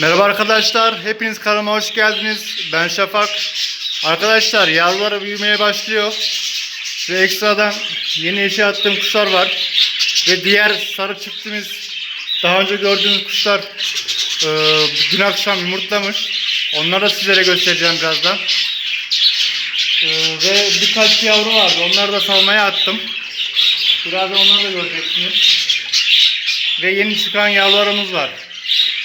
Merhaba arkadaşlar, hepiniz kanalıma hoş geldiniz. Ben Şafak. Arkadaşlar yavruları büyümeye başlıyor. Ve ekstradan yeni eşe attığım kuşlar var. Ve diğer sarı çiftimiz daha önce gördüğünüz kuşlar e, dün akşam yumurtlamış. Onları da sizlere göstereceğim birazdan. E, ve birkaç yavru vardı. Onları da salmaya attım. Birazdan onları da göreceksiniz. Ve yeni çıkan yavrularımız var.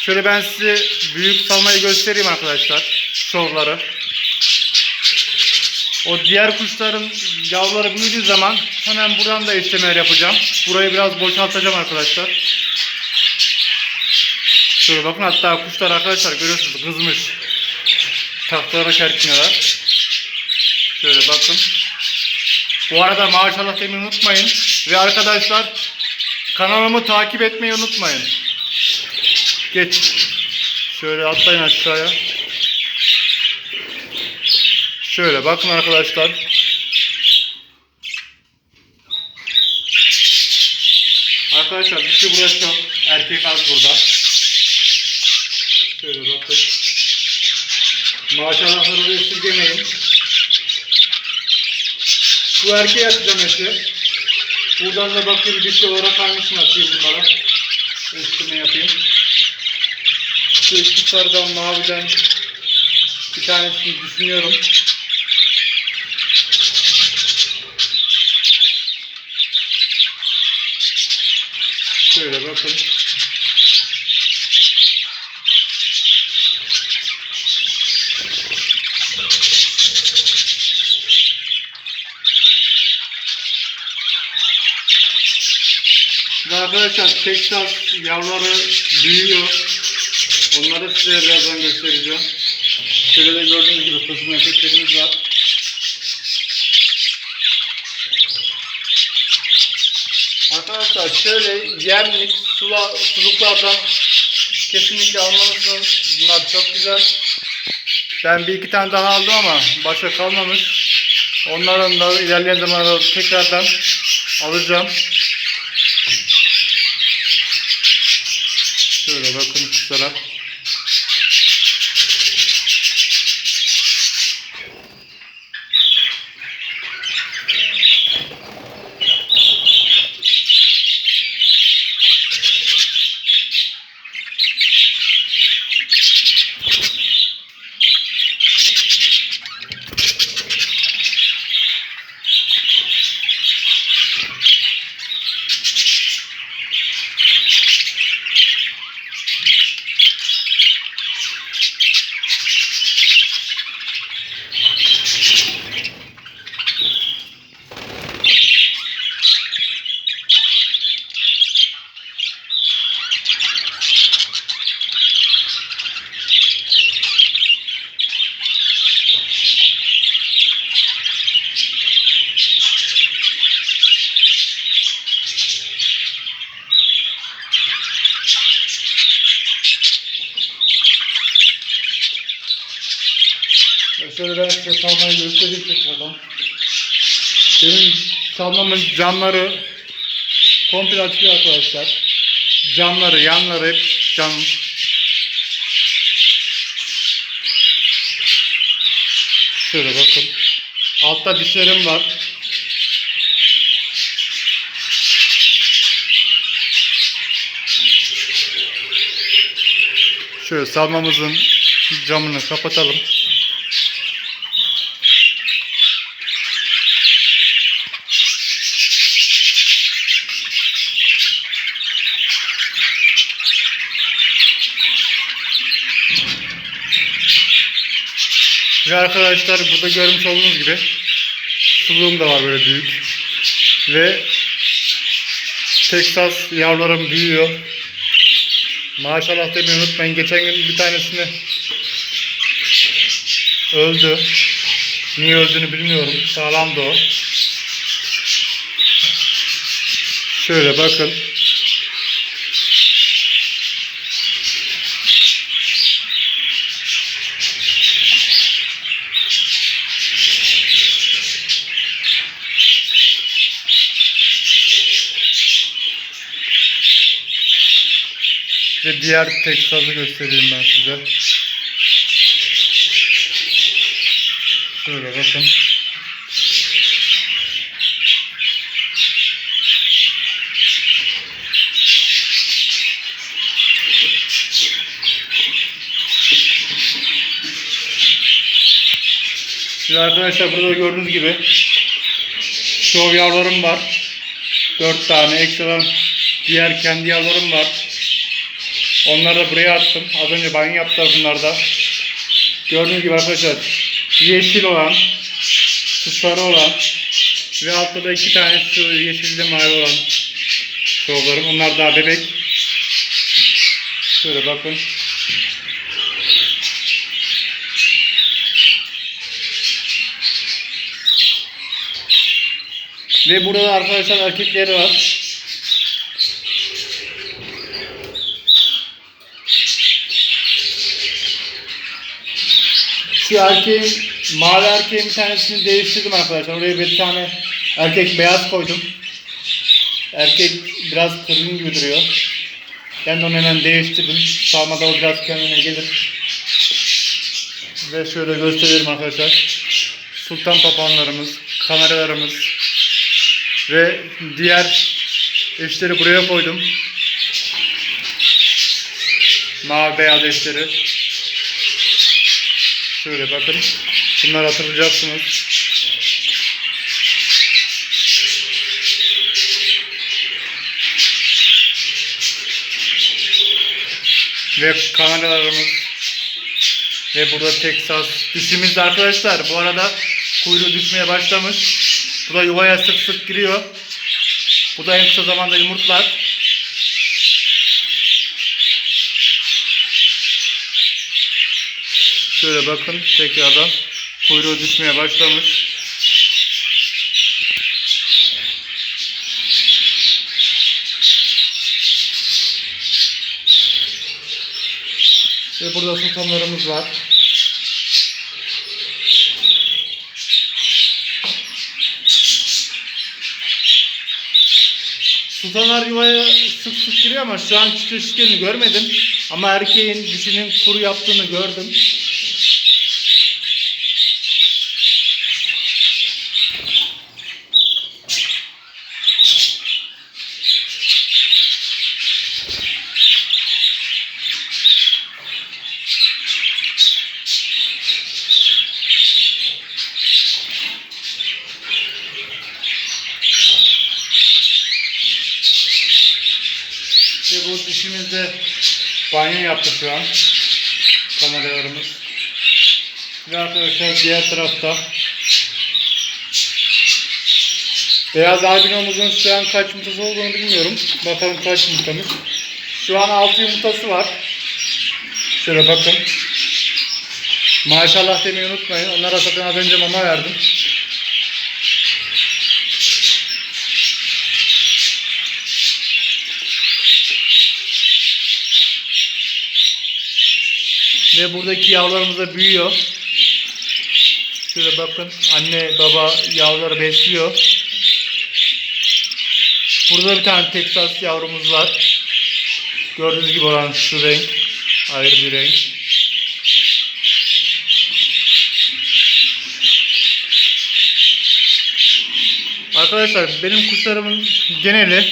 Şöyle ben size büyük salmayı göstereyim arkadaşlar. Şovları. O diğer kuşların yavruları büyüdüğü zaman hemen buradan da işlemler yapacağım. Burayı biraz boşaltacağım arkadaşlar. Şöyle bakın hatta kuşlar arkadaşlar görüyorsunuz kızmış. Taktıları çerkiniyorlar. Şöyle bakın. Bu arada maşallah demeyi unutmayın. Ve arkadaşlar kanalımı takip etmeyi unutmayın. Geç. Şöyle atlayın aşağıya. Şöyle bakın arkadaşlar. Arkadaşlar dişi burası çok. Erkek az burada. Şöyle bakın. Maşallahları da esirgemeyin. Bu erkeğe atacağım eti. Buradan da bakayım dişi olarak hangisini atayım bunlara. Üstüne yapayım. Sarıdan maviden bir tanesini düşünüyorum. Şöyle bakın. Ve arkadaşlar Texas yavruları büyüyor. Size birazdan göstereceğim. Şöyle de gördüğünüz gibi kızım efektlerimiz var. Arkadaşlar şöyle yemlik, sula, suluklardan kesinlikle almalısınız. Bunlar çok güzel. Ben bir iki tane daha aldım ama başka kalmamış. Onların da ilerleyen zamanlarda tekrardan alacağım. Şöyle bakın kuşlara. Ya Şöyle ben size salmayı göstereyim tekrardan. Benim salmamın camları komple açılıyor arkadaşlar. Camları, yanları hep cam. Şöyle bakın. Altta dişlerim var. Şöyle salmamızın camını kapatalım. Ve arkadaşlar burada görmüş olduğunuz gibi suluğum da var böyle büyük. Ve Texas yavrularım büyüyor. Maşallah demeyi unutmayın. Geçen gün bir tanesini öldü. Niye öldüğünü bilmiyorum. Sağlamdı o. Şöyle bakın. Diğer Texas'ı göstereyim ben size. Şöyle bakın. Şimdi arkadaşlar burada gördüğünüz gibi şov yavrularım var. 4 tane ekstradan diğer kendi yavrularım var. Onları da buraya attım. Az önce banyo yaptılar bunlar da. Gördüğünüz gibi arkadaşlar yeşil olan, şu sarı olan ve altta da iki tane şu yeşilde mavi olan şovlarım. Onlar daha bebek. Şöyle bakın. Ve burada da arkadaşlar erkekleri var. Şu erkeğin, mavi erkeğin bir tanesini değiştirdim arkadaşlar. Oraya bir tane erkek beyaz koydum. Erkek biraz kırgın gibi duruyor. Ben de onu hemen değiştirdim. Salmada o biraz kendine gelir. Ve şöyle gösterelim arkadaşlar. Sultan papağanlarımız, kameralarımız ve diğer eşleri buraya koydum. Mavi beyaz eşleri. Şöyle bakın. Bunları hatırlayacaksınız. Ve kameralarımız ve burada Texas dişimiz arkadaşlar bu arada kuyruğu düşmeye başlamış. Bu da yuvaya sık sık giriyor. Bu da en kısa zamanda yumurtlar. Şöyle bakın tekrardan kuyruğu düşmeye başlamış. Ve burada sultanlarımız var. Sultanlar yuvaya sık sık giriyor ama şu an çiftleşiklerini görmedim. Ama erkeğin dişinin kuru yaptığını gördüm. Ve bu dişimizde banyo yaptı şu an. Kameralarımız. Ve arkadaşlar diğer tarafta Beyaz albinomuzun şu an kaç yumurtası olduğunu bilmiyorum. Bakalım kaç yumurtamız. Şu an 6 yumurtası var. Şöyle bakın. Maşallah demeyi unutmayın. Onlara zaten az önce mama verdim. Ve buradaki yavrularımız da büyüyor. Şöyle bakın anne baba yavruları besliyor. Burada bir tane Texas yavrumuz var. Gördüğünüz gibi olan şu renk. Ayrı bir renk. Arkadaşlar benim kuşlarımın geneli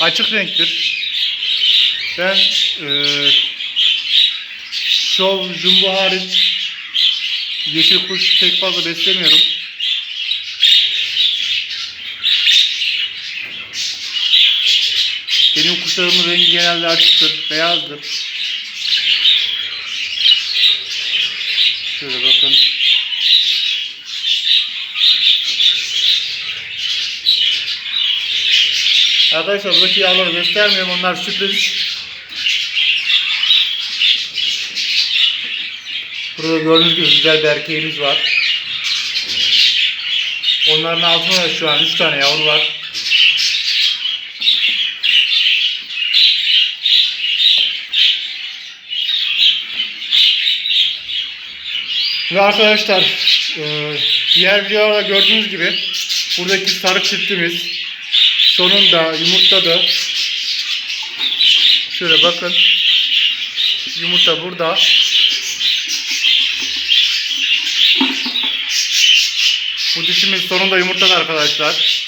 açık renktir. Ben eee Şov, jumbo hariç yeşil kuş pek fazla beslemiyorum. Benim kuşlarımın rengi genelde açıktır, beyazdır. Şöyle bakın. Arkadaşlar buradaki yavruları göstermiyorum. Onlar sürpriz. Burada gördüğünüz gibi güzel bir erkeğimiz var. Onların altında da şu an 3 tane yavru var. Ve arkadaşlar e, diğer videolarda gördüğünüz gibi buradaki sarı çiftimiz sonunda yumurtladı. Şöyle bakın. yumurta burada. Bu dişimiz sonunda yumurtladı arkadaşlar.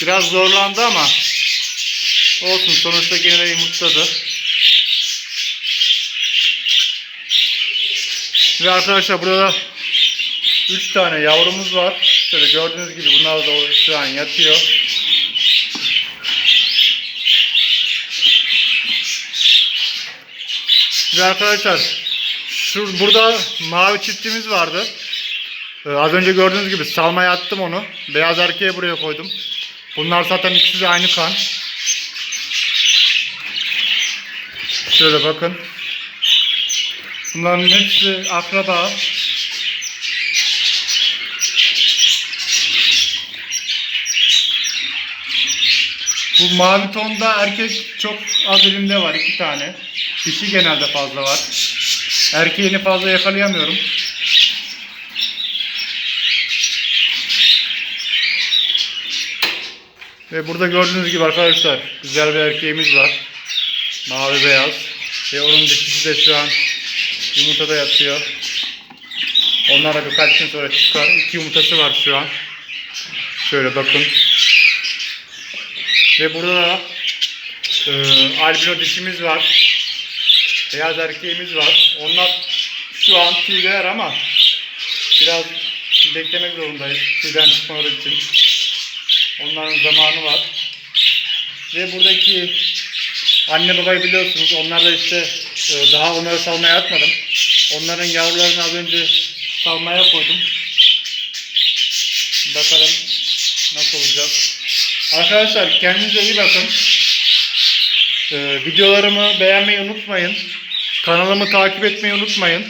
Biraz zorlandı ama olsun sonuçta gene yumurtladı. Ve arkadaşlar burada 3 tane yavrumuz var. Şöyle gördüğünüz gibi bunlar da şu an yatıyor. Ve arkadaşlar şu burada mavi çiftimiz vardı. Ee, az önce gördüğünüz gibi salmaya attım onu. Beyaz erkeğe buraya koydum. Bunlar zaten ikisi de aynı kan. Şöyle bakın. Bunların hepsi akraba. Bu mavi tonda erkek çok az elimde var iki tane. Dişi genelde fazla var. Erkeğini fazla yakalayamıyorum. Ve burada gördüğünüz gibi arkadaşlar güzel bir erkeğimiz var. Mavi beyaz. Ve onun dişisi de şu an yumurtada yatıyor. Onlar da birkaç gün sonra çıkar. İki yumurtası var şu an. Şöyle bakın. Ve burada da e, albino dişimiz var. Beyaz erkeğimiz var. Onlar şu an tüyler ama biraz beklemek zorundayız tüyden çıkmaları için. Onların zamanı var. Ve buradaki anne babayı biliyorsunuz. Onlar da işte e, daha onları salmaya atmadım. Onların yavrularını az önce salmaya koydum. Bakalım nasıl olacak. Arkadaşlar kendinize iyi bakın. Ee, videolarımı beğenmeyi unutmayın. Kanalımı takip etmeyi unutmayın.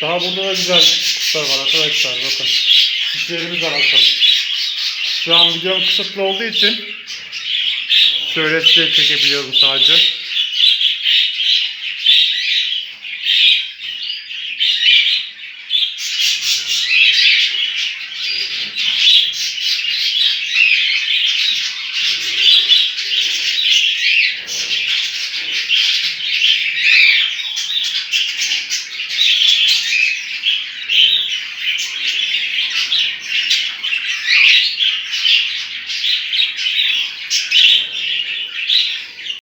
Daha burada da güzel kuşlar var arkadaşlar bakın. Dişlerimiz var bakalım. Şu an videom kısıtlı olduğu için şöyle size çekebiliyorum sadece.